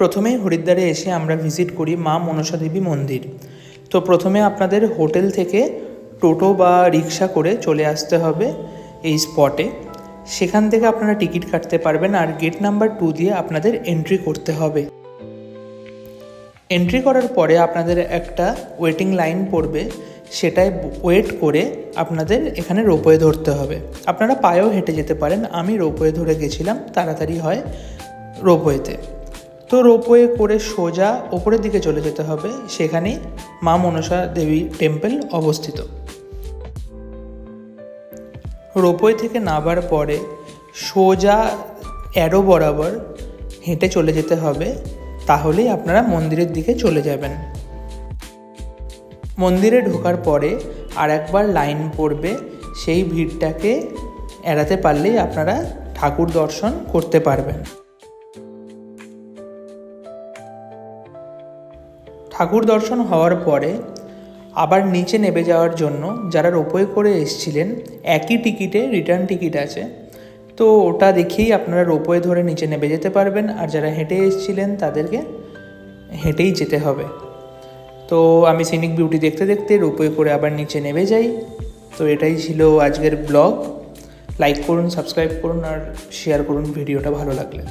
প্রথমেই হরিদ্বারে এসে আমরা ভিজিট করি মা মনসা দেবী মন্দির। তো প্রথমে আপনাদের হোটেল থেকে টোটো বা রিক্সা করে চলে আসতে হবে এই স্পটে সেখান থেকে আপনারা টিকিট কাটতে পারবেন আর গেট নাম্বার টু দিয়ে আপনাদের এন্ট্রি করতে হবে। এন্ট্রি করার পরে আপনাদের একটা ওয়েটিং লাইন পড়বে, সেটায় ওয়েট করে আপনাদের এখানে রোপওয়ে ধরতে হবে। আপনারা পায়েও হেঁটে যেতে পারেন, আমি রোপওয়ে ধরে গেছিলাম, তাড়াতাড়ি হয় রোপওয়েতে তো রোপওয়ে করে সোজা ওপরের দিকে চলে যেতে হবে। সেখানেই মা মনসা দেবী টেম্পল অবস্থিত। রোপওয়ে থেকে নামার পরে সোজা অ্যারো বরাবর হেঁটে চলে যেতে হবে। তাহলেই আপনারা মন্দিরের দিকে চলে যাবেন। মন্দিরে ঢোকার পরে আর একবার লাইন পড়বে। সেই ভিড়টাকে এড়াতে পারলেই আপনারা ঠাকুর দর্শন করতে পারবেন। ঠাকুর দর্শন হওয়ার পরে আবার নিচে নেমে যাওয়ার জন্য যারা রোপওয়ে করে এসছিলেন, একই টিকিটে রিটার্ন টিকিট আছে। তো ওটা দেখেই আপনারা রোপওয়ে ধরে নিচে নেমে যেতে পারবেন আর যারা হেঁটে এসছিলেন তাদেরকে হেঁটেই যেতে হবে। তো আমি সিনিক বিউটি দেখতে দেখতে রোপওয়ে করে আবার নিচে নেমে যাই। তো এটাই ছিল আজকের ব্লগ লাইক করুন সাবস্ক্রাইব করুন আর শেয়ার করুন, ভিডিওটা ভালো লাগলে।